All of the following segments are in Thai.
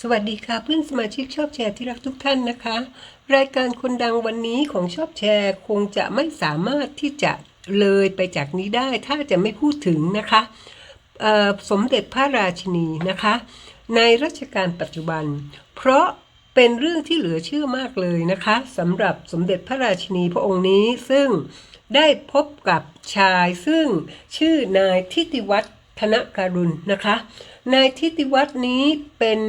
สวัสดีค่ะเพื่อนสมาชิกชอบแชร์ที่รักทุกท่านนะคะ รายการคนดังวันนี้ของชอบแชร์คงจะไม่สามารถที่จะเลยไปจากนี้ได้ ถ้าจะไม่พูดถึงนะคะสมเด็จพระราชินีนะคะ ในรัชกาลปัจจุบัน เพราะเป็นเรื่องที่เหลือเชื่อมากเลยนะคะสำหรับสมเด็จพระราชินีพระองค์นี้ซึ่งได้พบกับชายซึ่งชื่อนายทิติวัฒน์ ธนการุณนะคะ นายทิติวัฒน์นี้เป็น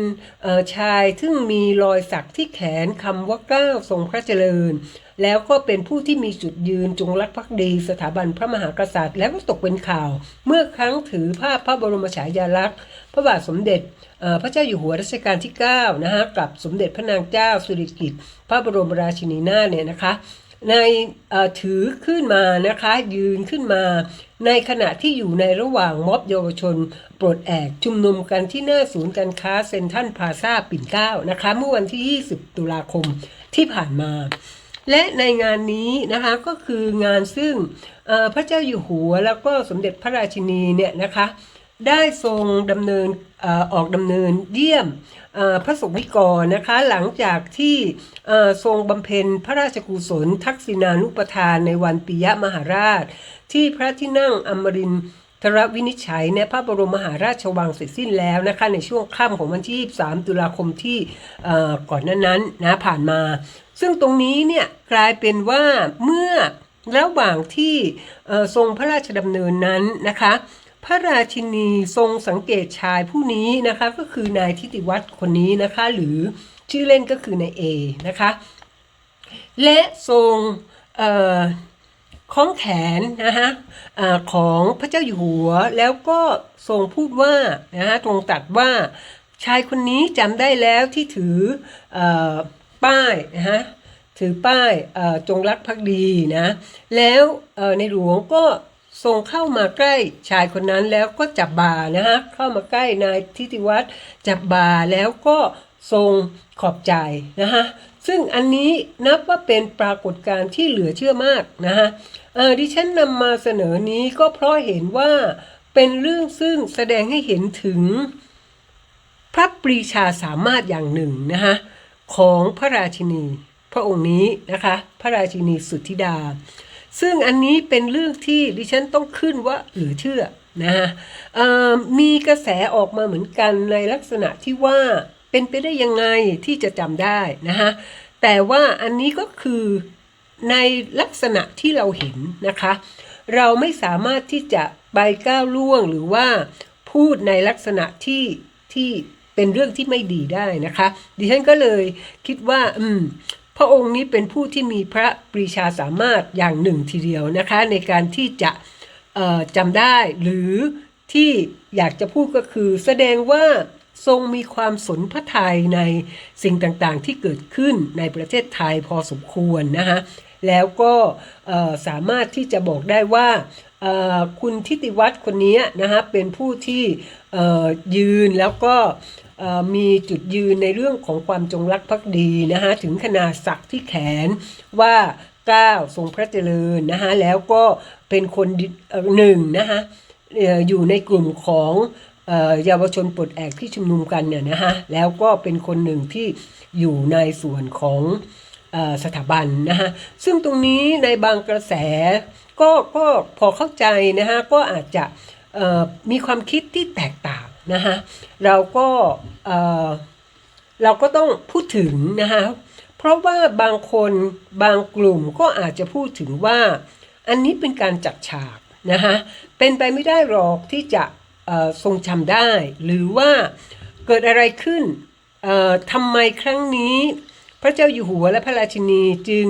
ชายซึ่งมีรอยสักที่แขนคำว่าเก้าทรงพระเจริญ แล้วก็เป็นผู้ที่มีจุดยืนจงรักภักดีสถาบันพระมหากษัตริย์ แล้วก็ตกเป็นข่าว เมื่อครั้งถือภาพพระบรมฉายาลักษณ์ พระบาทสมเด็จพระเจ้าอยู่หัวรัชกาลที่ 9 นะฮะกับสมเด็จพระนางเจ้าสิริกิติ์พระบรมราชินีนาถเนี่ยนะคะ ในถือขึ้นมานะคะยืนขึ้นมา ในขณะที่อยู่ในระหว่างม็อบเยาวชน ปลดแอกชุมนุมกันที่หน้าศูนย์การค้าเซ็นทรัลพาซาปิ่นเกล้านะคะเมื่อวันที่ 20 ตุลาคมที่ผ่านมา และในงานนี้นะคะก็คืองานซึ่งพระเจ้าอยู่หัวแล้วก็สมเด็จพระราชินีเนี่ยนะคะ ได้ทรงดำเนินอออกดำเนินเยี่ยมพระสงฆ์นิกรนะคะหลังจากที่ทรงบำเพ็ญพระราชกุศลทักษิณานุปทานในวันปิยมหาราช ที่พระที่นั่งอมรินทรวินิจฉัยในพระบรมมหาราชวังเสร็จสิ้นแล้วนะคะในช่วงค่ำของวันที่ 23 ตุลาคมที่ก่อนนั้นนั้นนะผ่านมา ซึ่งตรงนี้เนี่ยกลายเป็นว่าเมื่อระหว่างที่ทรงพระราชดำเนินนั้นนะคะ พระราชินีทรงสังเกตชายผู้นี้นะคะก็คือนายทิติวัฒน์คนนี้นะคะ หรือชื่อเล่นก็คือนายเอนะคะ และทรงเอ่อคล้องแขนนะฮะอ่อของพระเจ้าอยู่หัวแล้วก็ทรงพูดว่านะฮะทรงตรัสว่าชายคนนี้จำได้แล้วที่ถือเอ่อป้ายนะฮะถือป้ายเอ่อจงรักภักดีนะ แล้วเอ่อในหลวงก็ ทรงเข้ามาใกล้ชายคนนั้นแล้วก็จับบ่านะฮะเข้ามาใกล้นายทิติวัฒน์จับบ่าแล้วก็ทรงขอบใจนะฮะซึ่งอันนี้นับว่าเป็นปรากฏการณ์ที่เหลือเชื่อมากนะฮะดิฉันนำมาเสนอนี้ก็เพราะเห็นว่าเป็นเรื่องซึ่งแสดงให้เห็นถึง พระปรีชาสามารถอย่างหนึ่งนะคะของพระราชินี พระองค์นี้นะคะ พระราชินีสุทธิดา ซึ่งอันนี้เป็นเรื่องที่ดิฉันต้องขึ้นว่าหลือเชื่อนะฮะมีกระแสออกมาเหมือนกันในลักษณะที่ว่าเป็นไปได้ยังไงที่จะจำได้นะฮะแต่ว่าอันนี้ก็คือในลักษณะที่เราเห็นนะคะ เราไม่สามารถที่จะไปก้าวล่วงหรือว่าพูดในลักษณะที่ที่เป็นเรื่องที่ไม่ดีได้นะคะ ดิฉันก็เลยคิดว่า อืม พระองค์นี้เป็นผู้ที่มีพระปรีชาสามารถอย่างหนึ่งทีเดียวนะคะในการที่จะจำได้หรือที่อยากจะพูดก็คือแสดงว่าทรงมีความสนพระทัยในสิ่งต่างๆ ที่เกิดขึ้นในประเทศไทยพอสมควรนะคะ แล้วก็สามารถที่จะบอกได้ว่าคุณทิติวัฒน์คนนี้นะคะเป็นผู้ที่ยืนแล้วก็มีจุดยืนในเรื่องของความจงรักภักดีนะคะถึงขนาดสักที่แขนว่าก้าวทรงพระเจริญนะคะแล้วก็เป็นคนหนึ่งนะคะอยู่ในกลุ่มของเยาวชนปลดแอกที่ชุมนุมกันเนี่ยนะคะแล้วก็เป็นคนหนึ่งที่อยู่ในส่วนของ สถาบันนะฮะซึ่งตรงนี้ในบางกระแสก็ก็พอเข้าใจนะฮะก็อาจจะมีความคิดที่แตกต่างนะฮะเราก็เราก็ต้องพูดถึงนะฮะเพราะว่าบางคนบางกลุ่มก็อาจจะพูดถึงว่าอันนี้เป็นการจัดฉากนะฮะเป็นไปไม่ได้หรอกที่จะทรงจำได้ หรือว่าเกิดอะไรขึ้นทำไมครั้งนี้ ระเจ้าอยู่หัวและพระราชินีจึง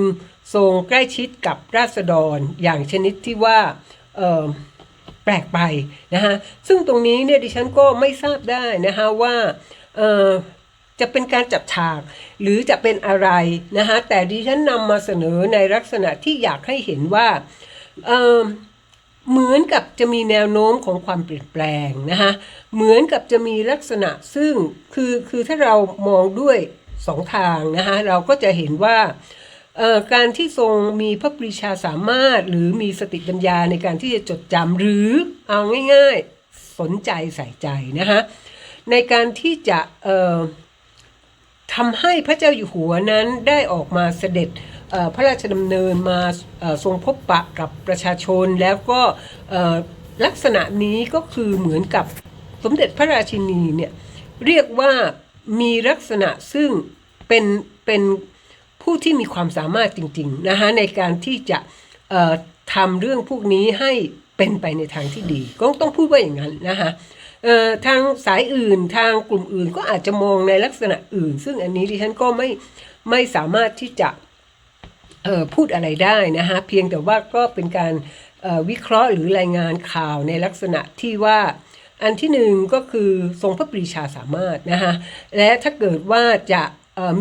ทรงใกล้ชิดกับราษฎรอย่างชนิดที่ว่าแปลกไปนะฮะซึ่งตรงนี้เนี่ยดิฉันก็ไม่ทราบได้นะฮะว่าจะเป็นการจัดฉาก หรือจะเป็นอะไรนะฮะแต่ดิฉันนำมาเสนอในลักษณะที่อยากให้เห็นว่าเเหมือนกับจะมีแนวโน้มของความเปลี่ยนแปลงนะคะเหมือนกับจะมีลักษณะซึ่งคือคือถ้าเรามองด้วย สองทางนะคะเราก็จะเห็นว่าการที่ทรงมีพระปรีชาสามารถ หรือมีสติปัญญาในการที่จะจดจำหรือเอาง่าย ๆสนใจใส่ใจนะคะในการที่จะทำให้พระเจ้าอยู่หัวนั้นได้ออกมาเสด็จพระราชดำเนินมาทรงพบปะกับประชาชน แล้วก็ลักษณะนี้ก็คือเหมือนกับสมเด็จพระราชินีเนี่ยเรียกว่า มีลักษณะซึ่งเป็นเป็นผู้ที่มีความสามารถจริงๆนะคะในการที่จะทำเรื่องพวกนี้ให้เป็นไปในทางที่ดีก็ต้องพูดว่าอย่างนั้นนะคะทางสายอื่นทางกลุ่มอื่นก็อาจจะมองในลักษณะอื่น ซึ่งอันนี้ดิฉันก็ไม่ไม่สามารถที่จะพูดอะไรได้นะฮะเพียงแต่ว่าก็เป็นการวิเคราะห์หรือรายงานข่าวในลักษณะที่ว่า อันที่หนึ่งก็คือทรงพระปรีชาสามารถนะฮะและถ้าเกิดว่าจะ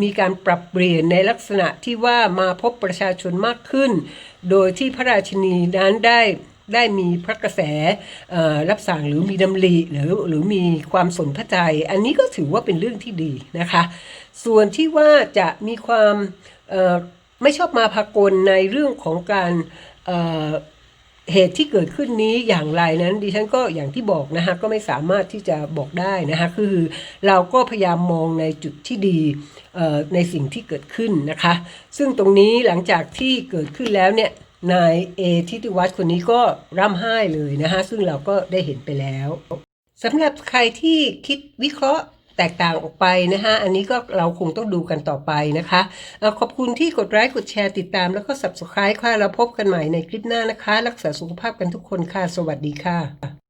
มีการปรับเปลี่ยนในลักษณะที่ว่ามาพบประชาชนมากขึ้น โดยที่พระราชินีนั้นได้ได้มีพระกระแสรับสั่งหรือมีดำริหรือหรือมีความสนพระทัยอันนี้ก็ถือว่าเป็นเรื่องที่ดีนะคะ ส่วนที่ว่าจะมีความไม่ชอบมาพากลในเรื่องของการ เหตุที่เกิดขึ้นนี้อย่างไรนั้น ดิฉันก็อย่างที่บอกนะคะก็ไม่สามารถที่จะบอกได้นะคะคือเราก็พยายามมองในจุดที่ดีในสิ่งที่เกิดขึ้นนะคะ ซึ่งตรงนี้หลังจากที่เกิดขึ้นแล้วเนี่ยนายเอทิติวัฒน์คนนี้ก็ร่ำไห้เลยนะคะซึ่งเราก็ได้เห็นไปแล้วสำหรับใครที่คิดวิเคราะห์ แตกต่างออกไปนะฮะอันนี้ก็เราคงต้องดูกันต่อไปนะคะอขอบคุณที่กดไลค์กดแชร์ติดตามแล้วก็ subscribe ค่ะเราพบกันใหม่ในคลิปหน้านะคะ รักษาสุขภาพกันทุกคนค่ะ สวัสดีค่ะ